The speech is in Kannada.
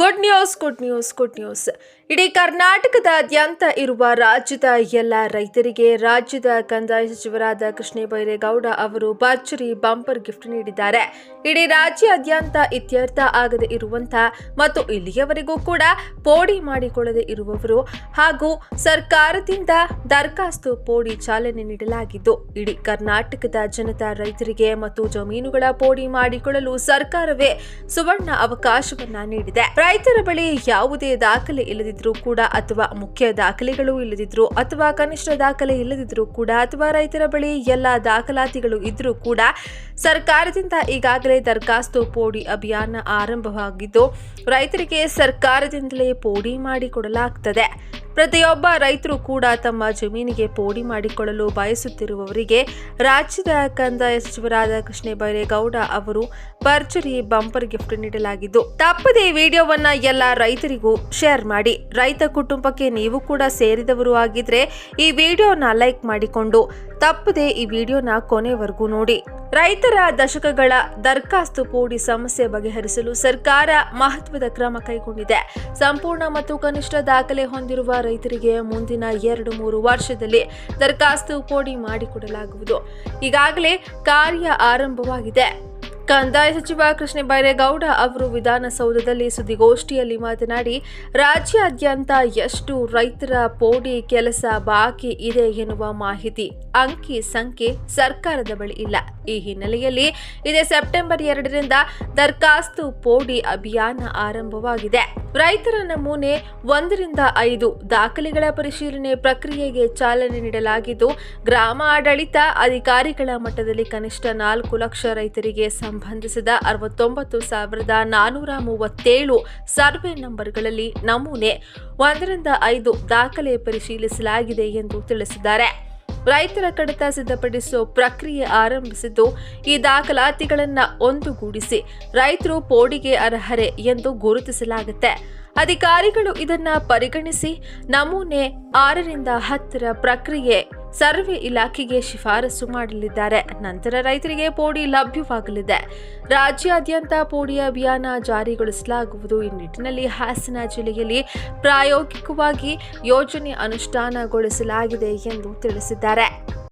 Good news good news good news ಇಡೀ ಕರ್ನಾಟಕದಾದ್ಯಂತ ಇರುವ ರಾಜ್ಯದ ಎಲ್ಲ ರೈತರಿಗೆ, ರಾಜ್ಯದ ಕಂದಾಯ ಸಚಿವರಾದ ಕೃಷ್ಣ ಬೈರೇಗೌಡ ಅವರು ಭರ್ಜರಿ ಬಂಪರ್ ಗಿಫ್ಟ್ ನೀಡಿದ್ದಾರೆ. ಇಡೀ ರಾಜ್ಯಾದ್ಯಂತ ಇತ್ಯರ್ಥ ಆಗದೆ ಇರುವಂತಹ ಮತ್ತು ಇಲ್ಲಿಯವರೆಗೂ ಕೂಡ ಪೋಡಿ ಮಾಡಿಕೊಳ್ಳದೆ ಇರುವವರು ಹಾಗೂ ಸರ್ಕಾರದಿಂದ ದರಖಾಸ್ತು ಪೋಡಿ ಚಾಲನೆ ನೀಡಲಾಗಿದ್ದು, ಇಡೀ ಕರ್ನಾಟಕದ ಜನತಾ ರೈತರಿಗೆ ಮತ್ತು ಜಮೀನುಗಳ ಪೋಡಿ ಮಾಡಿಕೊಳ್ಳಲು ಸರ್ಕಾರವೇ ಸುವರ್ಣ ಅವಕಾಶವನ್ನ ನೀಡಿದೆ. ರೈತರ ಬಳಿ ಯಾವುದೇ ದಾಖಲೆ ಇಲ್ಲದಿದ್ರೂ ಕೂಡ ಅಥವಾ ಮುಖ್ಯ ದಾಖಲೆಗಳು ಇಲ್ಲದಿದ್ರು ಅಥವಾ ಕನಿಷ್ಠ ದಾಖಲೆ ಇಲ್ಲದಿದ್ರೂ ಕೂಡ ಅಥವಾ ರೈತರ ಬಳಿ ಎಲ್ಲ ದಾಖಲಾತಿಗಳು ಇದ್ರೂ ಕೂಡ ಸರ್ಕಾರದಿಂದ ಈಗಾಗಲೇ ದರಖಾಸ್ತು ಪೋಡಿ ಅಭಿಯಾನ ಆರಂಭವಾಗಿದ್ದು, ರೈತರಿಗೆ ಸರ್ಕಾರದಿಂದಲೇ ಪೋಡಿ ಮಾಡಿಕೊಡಲಾಗ್ತದೆ. ಪ್ರತಿಯೊಬ್ಬ ರೈತರು ಕೂಡ ತಮ್ಮ ಜಮೀನಿಗೆ ಪೋಡಿ ಮಾಡಿಕೊಳ್ಳಲು ಬಯಸುತ್ತಿರುವವರಿಗೆ ರಾಜ್ಯದ ಕಂದಾಯ ಸಚಿವರಾದ ಕೃಷ್ಣ ಬೈರೇಗೌಡ ಅವರು ಭರ್ಜರಿ ಬಂಪರ್ ಗಿಫ್ಟ್ ನೀಡಲಾಗಿದ್ದು, ತಪ್ಪದೇ ವಿಡಿಯೋವನ್ನ ಎಲ್ಲ ರೈತರಿಗೂ ಶೇರ್ ಮಾಡಿ. ರೈತ ಕುಟುಂಬಕ್ಕೆ ನೀವು ಕೂಡ ಸೇರಿದವರು ಆಗಿದ್ರೆ ಈ ವಿಡಿಯೋನ ಲೈಕ್ ಮಾಡಿಕೊಂಡು, ತಪ್ಪದೆ ಈ ವಿಡಿಯೋನ ಕೊನೆವರೆಗೂ ನೋಡಿ. ರೈತರ ದಶಕಗಳ ದರಖಾಸ್ತು ಪೋಡಿ ಸಮಸ್ಯೆ ಬಗೆಹರಿಸಲು ಸರ್ಕಾರ ಮಹತ್ವದ ಕ್ರಮ ಕೈಗೊಂಡಿದೆ. ಸಂಪೂರ್ಣ ಮತ್ತು ಕನಿಷ್ಠ ದಾಖಲೆ ಹೊಂದಿರುವ ರೈತರಿಗೆ ಮುಂದಿನ ಎರಡು ಮೂರು ವರ್ಷದಲ್ಲಿ ದರ್ಖಾಸ್ತು ಪೋಡಿ ಮಾಡಿಕೊಡಲಾಗುವುದು. ಈಗಾಗಲೇ ಕಾರ್ಯ ಆರಂಭವಾಗಿದೆ. ಕಂದಾಯ ಸಚಿವ ಕೃಷ್ಣ ಬೈರೇಗೌಡ ಅವರು ವಿಧಾನಸೌಧದಲ್ಲಿ ಸುದ್ದಿಗೋಷ್ಠಿಯಲ್ಲಿ ಮಾತನಾಡಿ, ರಾಜ್ಯಾದ್ಯಂತ ಎಷ್ಟು ರೈತರ ಪೋಡಿ ಕೆಲಸ ಬಾಕಿ ಇದೆ ಎನ್ನುವ ಮಾಹಿತಿ ಅಂಕಿ ಸಂಖ್ಯೆ ಸರ್ಕಾರದ ಬಳಿ ಇಲ್ಲ. ಈ ಹಿನ್ನೆಲೆಯಲ್ಲಿ ಇದೇ ಸೆಪ್ಟೆಂಬರ್ ಎರಡರಿಂದ ದರ್ಖಾಸ್ತು ಪೋಡಿ ಅಭಿಯಾನ ಆರಂಭವಾಗಿದೆ. ರೈತರ ನಮೂನೆ ಒಂದರಿಂದ ಐದು ದಾಖಲೆಗಳ ಪರಿಶೀಲನೆ ಪ್ರಕ್ರಿಯೆಗೆ ಚಾಲನೆ ನೀಡಲಾಗಿದ್ದು, ಗ್ರಾಮ ಆಡಳಿತ ಅಧಿಕಾರಿಗಳ ಮಟ್ಟದಲ್ಲಿ ಕನಿಷ್ಠ ನಾಲ್ಕು ಲಕ್ಷ ರೈತರಿಗೆ ಸಂಬಂಧಿಸಿದ ಅರವತ್ತೊಂಬತ್ತು ಸಾವಿರದ ನಾನೂರ ಮೂವತ್ತೇಳು ಸರ್ವೆ ನಂಬರ್ಗಳಲ್ಲಿ ನಮೂನೆ ಒಂದರಿಂದ ಐದು ದಾಖಲೆ ಪರಿಶೀಲಿಸಲಾಗಿದೆ ಎಂದು ತಿಳಿಸಿದ್ದಾರೆ. ರೈತರ ಕಡತ ಸಿದ್ಧಪಡಿಸುವ ಪ್ರಕ್ರಿಯೆ ಆರಂಭಿಸಿದ್ದು, ಈ ದಾಖಲಾತಿಗಳನ್ನು ಒಂದುಗೂಡಿಸಿ ರೈತರು ಪೋಡಿಗೆ ಅರ್ಹರೆ ಎಂದು ಗುರುತಿಸಲಾಗುತ್ತೆ. ಅಧಿಕಾರಿಗಳು ಇದನ್ನ ಪರಿಗಣಿಸಿ ನಮೂನೆ ಆರರಿಂದ ಹತ್ತರ ಪ್ರಕ್ರಿಯೆ ಸರ್ವೆ ಇಲಾಖೆಗೆ ಶಿಫಾರಸು ಮಾಡಲಿದ್ದಾರೆ. ನಂತರ ರೈತರಿಗೆ ಪೋಡಿ ಲಭ್ಯವಾಗಲಿದೆ. ರಾಜ್ಯಾದ್ಯಂತ ಪೋಡಿ ಅಭಿಯಾನ ಜಾರಿಗೊಳಿಸಲಾಗುವುದು. ಈ ನಿಟ್ಟಿನಲ್ಲಿ ಹಾಸನ ಜಿಲ್ಲೆಯಲ್ಲಿ ಪ್ರಾಯೋಗಿಕವಾಗಿ ಯೋಜನೆ ಅನುಷ್ಠಾನಗೊಳಿಸಲಾಗಿದೆ ಎಂದು ತಿಳಿಸಿದ್ದಾರೆ.